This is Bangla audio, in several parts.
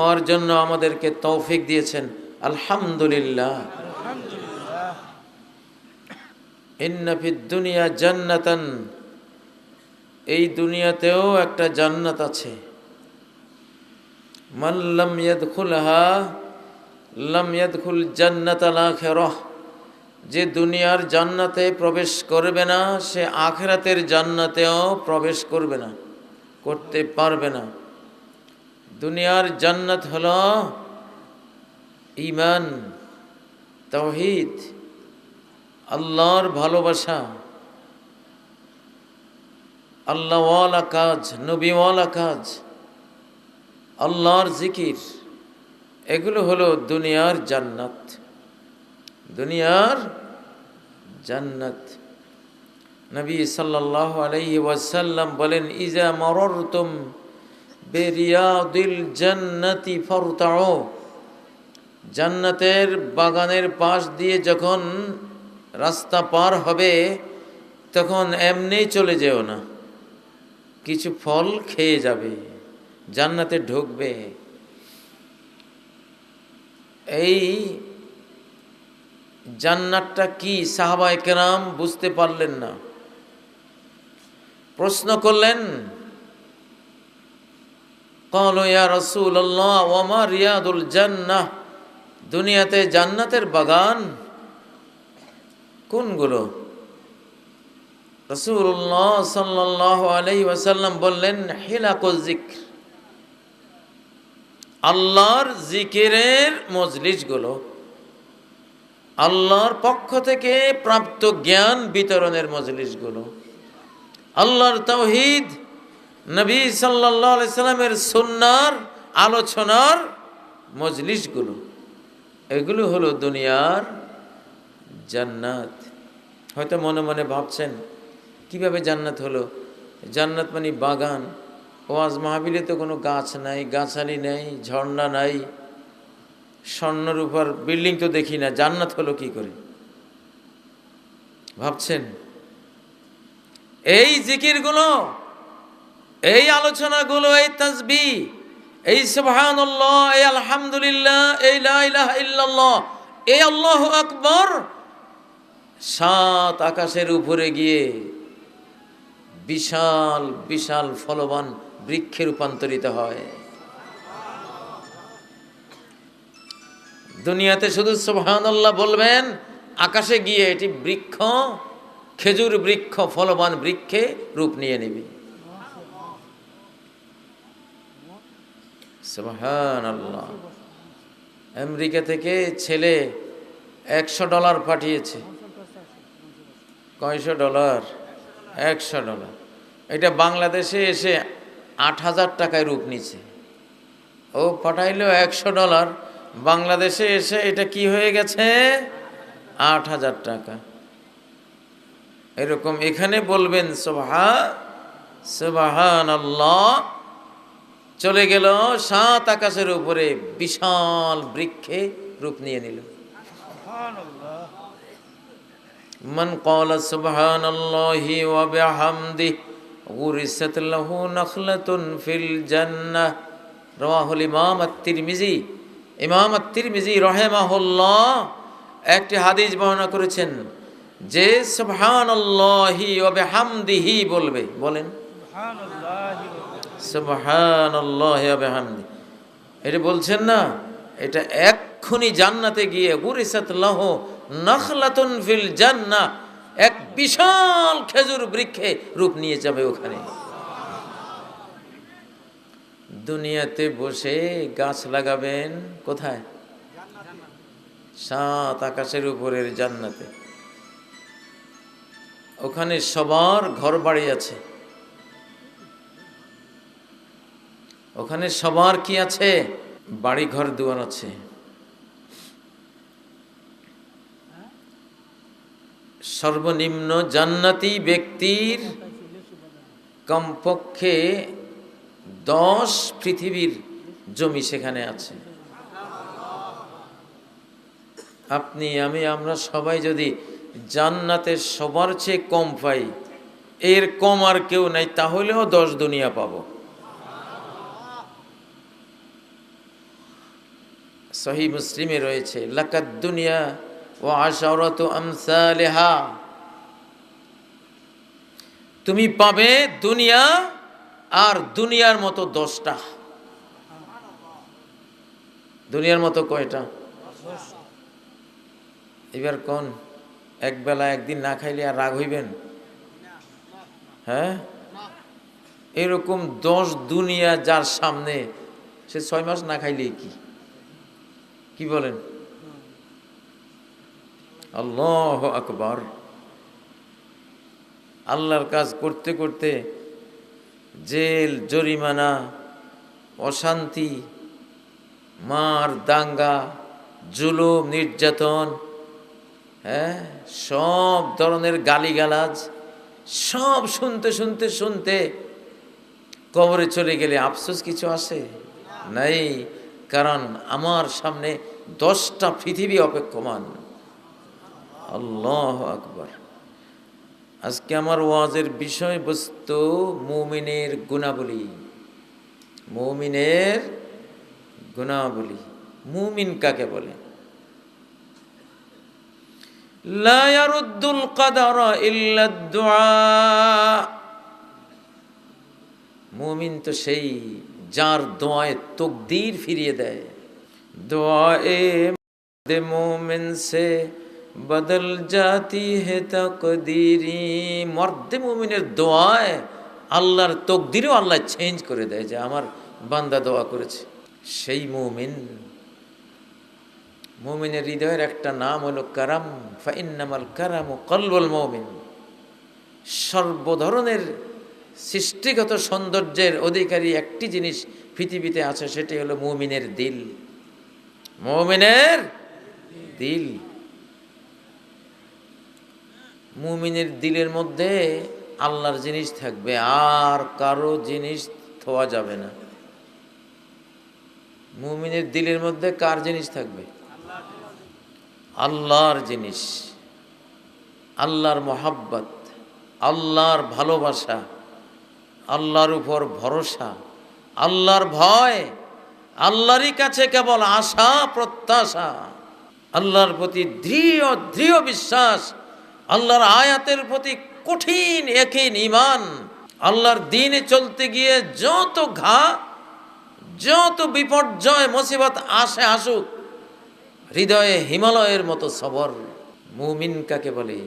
হওয়ার জন্য আমাদেরকে তৌফিক দিয়েছেন। আলহামদুলিল্লাহ। দুনিয়া জান্নাতান। এই দুনিয়াতেও একটা জান্নাত আছে। মাল্লাম ইয়াদখুলহা লাম ইয়াদখুল জান্নাত আল আখিরাহ যে দুনিয়ার জান্নাতে প্রবেশ করবে না সে আখেরাতের জান্নাতেও প্রবেশ করবে না করতে পারবে না। দুনিয়ার জান্নাত হল ইমান তৌহিদ আল্লাহর ভালোবাসা, আল্লাহওয়ালা কাজ, নবীওয়ালা কাজ, আল্লাহর জিকির, এগুলো হলো দুনিয়ার জান্নাত। দুনিয়ার জান্নাত। নবী সাল্লাল্লাহু আলাইহি ওয়াসাল্লাম বলেন, ইজা মররতুম জান্নাতের বাগানের পাশ দিয়ে যখন রাস্তা পার হবে, তখন এমনি চলে যেও না। কিছু ফল খেয়ে যাবে, জান্নাতে ঢুকবে। এই জান্নাতটা কি সাহাবাই কেরাম বুঝতে পারলেন না। প্রশ্ন করলেন কলো ইয়া রসুল আল্লাহ ওমা রিয়াদুল জান্নাহ দুনিয়াতে জান্নাতের বাগান কোনগুলো? রসুল্লাহ সাল্লাহ আলহি ওয়াসাল্লাম বললেন, হিলাকুল জিক্র। আল্লাহর জিকিরের মজলিসগুলো, আল্লাহর পক্ষ থেকে প্রাপ্ত জ্ঞান বিতরণের মজলিসগুলো, আল্লাহর তৌহিদ নবী সাল্লাহ সাল্লামের সুন্নার আলোচনার মজলিসগুলো এগুলো হলো দুনিয়ার জান্নাত। হয়তো মনে মনে ভাবছেন, কীভাবে জান্নাত হলো? জান্নাত মানে বাগান। ওয়াজ মাহাবিলে তো কোনো গাছ নাই, গাছালি নেই, ঝর্ণা নাই। স্বর্ণর উপর বিল্ডিং তো দেখি না, জান্নাত হলো কি করে? ভাবছেন? এই জিকিরগুলো এই আলোচনাগুলো, এই তাজবি এই সুবহানাল্লাহ, এই আলহামদুলিল্লাহ, এই লা ইলাহা ইল্লাল্লাহ, এই আল্লাহু আকবার, সাত আকাশের উপরে গিয়ে বিশাল বিশাল ফলবান বৃক্ষে রূপান্তরিত হয়। দুনিয়াতে শুধু সুবহানাল্লাহ বলবেন, আকাশে গিয়ে এটি বৃক্ষ, খেজুর বৃক্ষ, ফলবান বৃক্ষে রূপ নিয়ে নেবে। সুবহান আল্লাহ আমেরিকা থেকে ছেলে একশো ডলার পাঠিয়েছে। কয়শো ডলার? একশো ডলার। এটা বাংলাদেশে এসে আট হাজার টাকায় রূপ নিচ্ছে। ও পাঠাইলো একশো ডলার। বাংলাদেশে এসে এটা কি হয়ে গেছে? আট হাজার টাকা। এরকম এখানে বলবেন সোভা সোবাহান চলে গেল সাত আকাশের উপরে বিশাল বৃক্ষে রূপ নিয়ে নিল من قال سبحان الله وبحمده غرست له نخلة في الجنة رواه الإمام الترمذي ইমাম তিরমিজি রহেমাহুল্লাহ একটি হাদিস বর্ণনা করেছেন যে সুবহানাল্লাহি ওয়া বিহামদিহি বলবে বলেন সুবহানাল্লাহি বিহামদি। এটা বলছেন না, এটা এক্ষুনি জান্নাতে গিয়ে গুরিসাত লাহ নখলাতুন ফিল জান্নাহ, এক বিশাল খেজুর বৃক্ষে রূপ নিয়ে যাবে ওখানে। দুনিয়াতে বসে গাছ লাগাবেন কোথায়? সাত আকাশের উপরের জান্নাতে। ওখানে সবার ঘর বাড়ি আছে। ওখানে সবার কি আছে? বাড়ি ঘর দুয়ার আছে। সর্বনিম্ন জান্নাতি ব্যক্তির কমপক্ষে দশ পৃথিবীর জমি সেখানে আছে। আপনি, আমি, আমরা সবাই যদি জান্নাতে সবার চেয়ে কম পাই, এর কম আর কেউ নাই, তাহলেও দশ দুনিয়া পাবো। সহি মুসলিমে রয়েছে, লাকাদ দুনিয়া ও আশারত আমসালেহা। তুমি পাবে দুনিয়া আর দুনিয়ার মতো দশটা। দুনিয়ার মতো কয়টা? এবার কোন? এক বেলা একদিন না খাইলে আর রাগ হইবেন? হ্যাঁ? এরকম দশ দুনিয়া যার সামনে, সে ছয় মাস না খাইলে কি? কি বলেন? আল্লাহ আকবর। আল্লাহর কাজ করতে করতে জেল, জরিমানা, অশান্তি, মার, দাঙ্গা, জুলুম, নির্যাতন হ্যাঁ? সব ধরনের গালিগালাজ, সব শুনতে শুনতে শুনতে কবরে চলে গেলে আফসোস কিছু আসে? নাই। কারণ আমার সামনে দশটা পৃথিবী অপেক্ষমান। আল্লাহ আকবর। আজকে আমার ওয়াজের বিষয়বস্তু মৌমিনের গুণাবলী। মৌমিনের গুণাবলী। মুমিন কাকে বলে? লা ইয়ারুদ্দুল কাদারা ইল্লা মুমিন তো সেই যার দোয়ায় তকদির ফিরিয়ে দেয়। দে মোমিন সে বদল জাতি হে তকদিরি মর্দে মুমিনের দোয়ায় আল্লাহর তকদিরও আল্লাহ চেঞ্জ করে দেয় যে আমার বান্দা দোয়া করেছে। সেই মুমিন, মুমিনের হৃদয়ের একটা নাম হলো কারাম। ফাইন্নামাল কারাম ও কলবল মমিন। সর্বধরনের সৃষ্টিগত সৌন্দর্যের অধিকারী একটি জিনিস পৃথিবীতে আছে, সেটি হলো মুমিনের দিল। মুমিনের দিল। মুমিনের দিলের মধ্যে আল্লাহর জিনিস থাকবে, আর কারও জিনিস থোয়া যাবে না। মুমিনের দিলের মধ্যে কার জিনিস থাকবে? আল্লাহর জিনিস, আল্লাহর মোহাব্বত, আল্লাহর ভালোবাসা, আল্লাহর উপর ভরসা, আল্লাহর ভয়। আল্লাহরই কাছে কেবল আশা, প্রত্যাশা। আল্লাহর প্রতি দৃঢ় দৃঢ় বিশ্বাস, আল্লাহর আয়াতের প্রতি কঠিন একিন ইমান আল্লাহর দিনে চলতে গিয়ে যত ঘা, যত বিপর্যয়, মুসিবত আসে আসুক, হৃদয়ে হিমালয়ের মতো সবর। মুমিন কাকে বলে?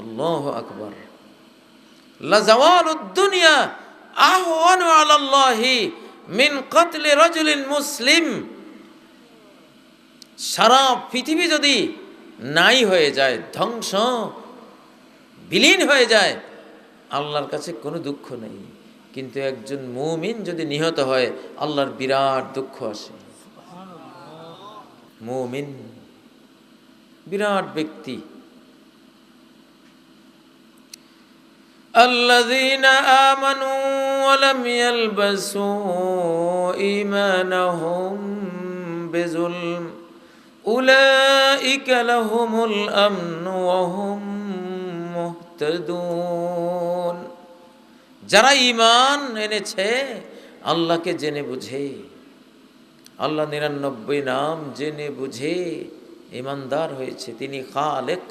আল্লাহ আকবর। দুনিয়া আহওয়ানু আলাল্লাহি মিন কতলে রজুলিন মুসলিম। সারা পৃথিবী যদি নাই হয়ে যায়, ধ্বংস, বিলীন হয়ে যায়, আল্লাহর কাছে কোনো দুঃখ নেই। কিন্তু একজন মুমিন যদি নিহত হয়, আল্লাহর বিরাট দুঃখ আসে। মুমিন বিরাট ব্যক্তি। الذين آمنوا ولم يلبسوا إيمانهم بظلم أولئك لهم الأمن وهم মুহতাদুন যারা ঈমান এনেছে আল্লাহকে জেনে বুঝে আল্লাহ নিরানব্বই নাম জেনে বুঝে ইমানদার হয়েছে তিনি খালেক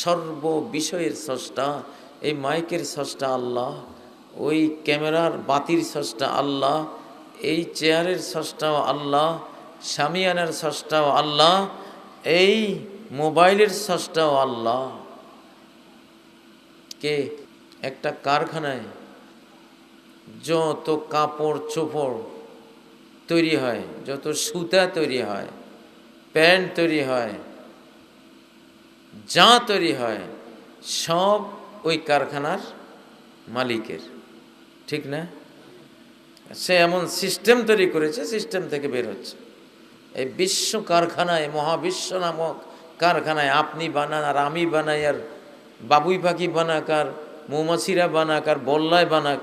সর্ব বিষয়ের স্রষ্টা এই মাইকের স্রষ্টা আল্লাহ, ওই ক্যামেরার বাতির স্রষ্টা আল্লাহ, এই চেয়ারের স্রষ্টাও আল্লাহ, সামিয়ানের স্রষ্টাও আল্লাহ, এই মোবাইলের স্রষ্টাও আল্লাহ। কে? একটা কারখানায় যত কাপড় চোপড় তৈরি হয়, যত সুতা তৈরি হয়, প্যান্ট তৈরি হয়, যা তৈরি হয়, সব ওই কারখানার মালিকের, ঠিক না? সে এমন সিস্টেম তৈরি করেছে, সিস্টেম থেকে বের হচ্ছে। এই বিশ্ব কারখানায়, মহাবিশ্ব নামক কারখানায় আপনি বানান আর আমি বানাই আর বাবুই পাখি বানাক আর মৌমাছিরা বানাক আর বল্লায় বানাক,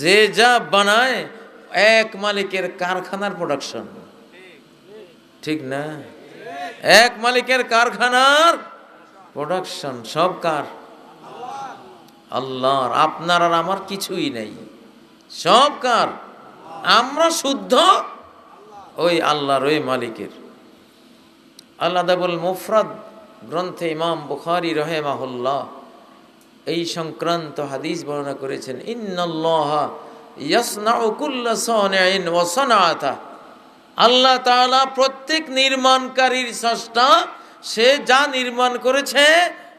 যে যা বানায় এক মালিকের কারখানার প্রোডাকশন ঠিক না? এক মালিকের কারখানার প্রোডাকশন সব কার? আল্লাহর, আপনার আর আমার কিছুই নেই। সব কার? আমরা শুদ্ধ ওই আল্লাহর, ওই মালিকের। আল্লাদাবুল মুফরাদ গ্রন্থে ইমাম বুখারি রহেমাহুল্লাহ এই সংক্রান্ত হাদিস বর্ণনা করেছেন আল্লাহ তাআলা প্রত্যেক নির্মাণকারীর স্রষ্টা, সে যা নির্মাণ করেছে,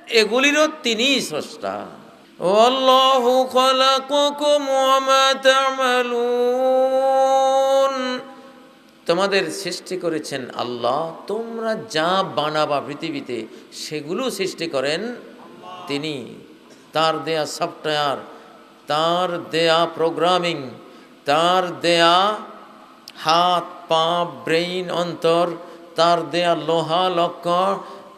এগুলিরও তিনিই স্রষ্টা। খালাকাকুম ওয়া মা তা'মালুন। তোমাদের সৃষ্টি করেছেন আল্লাহ, তোমরা যা বানাবা পৃথিবীতে, সেগুলো সৃষ্টি করেন তিনি। তার দেয়া সফটওয়্যার, তার দেয়া প্রোগ্রামিং, তার দেয়া হাত, পা, ব্রেইন, অন্তর, তার দেয়া লোহা লক্কর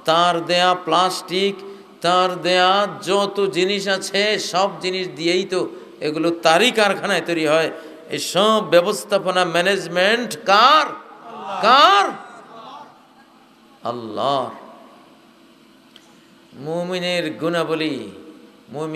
তার দেয়া প্লাস্টিক তার দেয়া যত জিনিস আছে, সব জিনিস দিয়েই তো এগুলো তারই কারখানায় তৈরি হয়। এই সব ব্যবস্থাপনা ম্যানেজমেন্ট কার? কার? আল্লাহ মুমিনের গুণাবলী, মুমিন